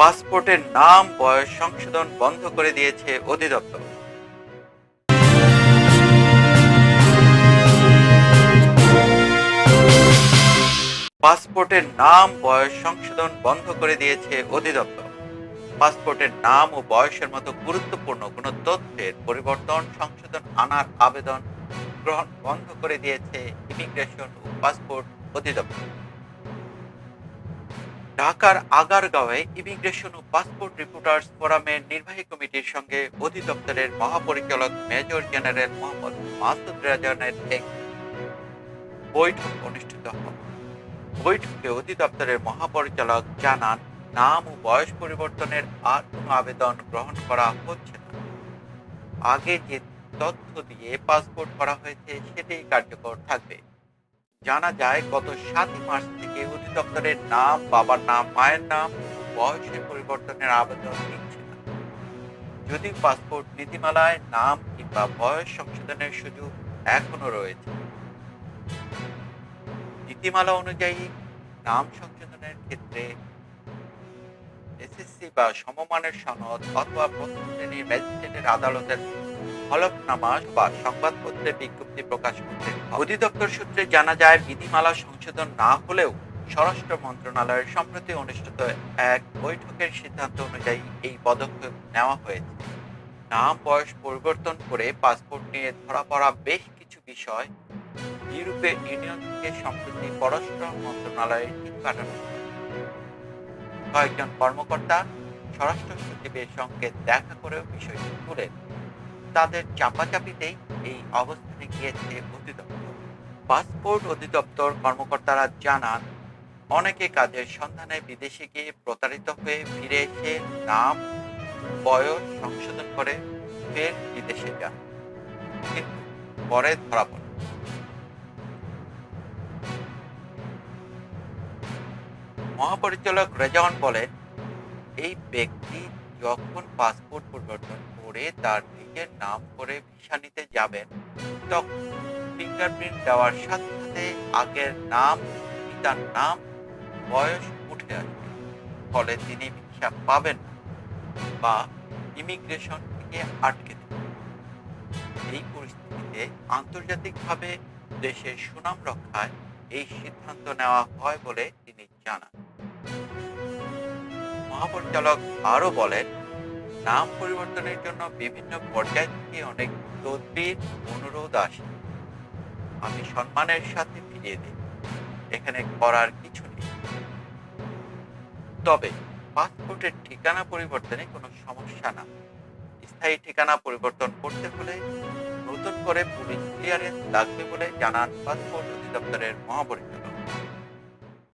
পাসপোর্টের নাম, বয়স সংশোধন বন্ধ করে দিয়েছে অধিদপ্তর। পাসপোর্টের নাম, বয়স সংশোধন বন্ধ করে দিয়েছে অধিদপ্তর। পাসপোর্টের নাম ও বয়সের মতো গুরুত্বপূর্ণ কোনো তথ্যের পরিবর্তন, সংশোধন আনার আবেদন গ্রহণ বন্ধ করে দিয়েছে ইমিগ্রেশন ও পাসপোর্ট অধিদপ্তর। ঢাকার আগারগাঁওয়ে ইমিগ্রেশন ও পাসপোর্ট রিপোর্টার্স ফোরামের নির্বাহী কমিটির সঙ্গে অধিদপ্তরের মহাপরিচালক মেজর জেনারেল মোহাম্মদ মাসুদ রাজানের এক বৈঠক অনুষ্ঠিত হয়। বৈঠকে অধিদপ্তরের মহাপরিচালক জানান, নাম ও বয়স পরিবর্তনের আর কোনো আবেদন গ্রহণ করা হচ্ছে না। আগে যে তথ্য দিয়ে পাসপোর্ট করা হয়েছে, সেটাই কার্যকর থাকবে। জানা যায়, গত সাত মার্চ থেকে অধিদপ্তরের নাম, বাবার নাম, মায়ের নাম বয়সের পরিবর্তনের আবেদন নিচ্ছে না। যদিও পাসপোর্ট, নীতিমালায় নাম কিংবা বয়স সংশোধনের সুযোগ এখনও রয়েছে। নীতিমালা অনুযায়ী, নাম সংশোধনের ক্ষেত্রে এসএসসি বা সমমানের সনদ অথবা প্রথম শ্রেণির ম্যাজিস্ট্রেটের আদালতের হলফনামা বা সংবাদপত্রে বিজ্ঞপ্তি প্রকাশ করতে অধিদপ্তর সূত্রে জানা যায়, বিধিমালা সংশোধন না হলেও স্বরাষ্ট্র মন্ত্রণালয়ের সম্প্রতি অনুষ্ঠিত এক বৈঠকের সিদ্ধান্ত অনুযায়ী এই পদক্ষেপ নেওয়া হয়েছে। নাম, বয়স পরিবর্তন করে পাসপোর্ট নিয়ে ধরা পড়া বেশ কিছু বিষয় ইউরোপীয় ইউনিয়ন থেকে সম্প্রতি পররাষ্ট্র মন্ত্রণালয়ের টিম কয়েকজন কর্মকর্তা স্বরাষ্ট্র সচিবের সঙ্গে দেখা করেও বিষয়টি তুলেন তাদের চাপাচাপিতেই এই অবস্থানে গিয়েছে অধিদপ্তর। পাসপোর্ট অধিদপ্তর কর্মকর্তারা জানান, অনেকে কাজের সন্ধানে বিদেশে গিয়ে প্রতারিত হয়ে ফিরে এসে নাম, বয়স সংশোধন করে ফের বিদেশে যান। পরে ধরা পড়ে। মহাপরিচালক রেজাওয়ান বলেন, এই ব্যক্তি যখন পাসপোর্ট পরিবর্তন করে তার নিজের নাম করে ভিসা নিতে যাবেন, তখন ফিঙ্গারপ্রিন্ট দেওয়ার সাথে সাথে আগের নাম, পিতার নাম, বয়স উঠে আসবে। ফলে তিনি ভিসা পাবেন না বা ইমিগ্রেশন থেকে আটকে এই পরিস্থিতিতে আন্তর্জাতিকভাবে দেশের সুনাম রক্ষায় এই সিদ্ধান্ত নেওয়া হয় বলে তিনি জানান। মহাপরিচালক আরও বলেন, নাম পরিবর্তনের জন্য বিভিন্ন পর্যায় থেকে অনেক তদবির, অনুরোধ আসে। আমি সম্মানের সাথে ফিরিয়ে দিই। এখানে করার কিছু নেই। তবে পাসপোর্টের ঠিকানা পরিবর্তনে কোনো সমস্যা না। স্থায়ী ঠিকানা পরিবর্তন করতে হলে নতুন করে পুলিশ ক্লিয়ারেন্স লাগবে বলে জানান পাসপোর্ট অধিদপ্তরের মহাপরিচালক।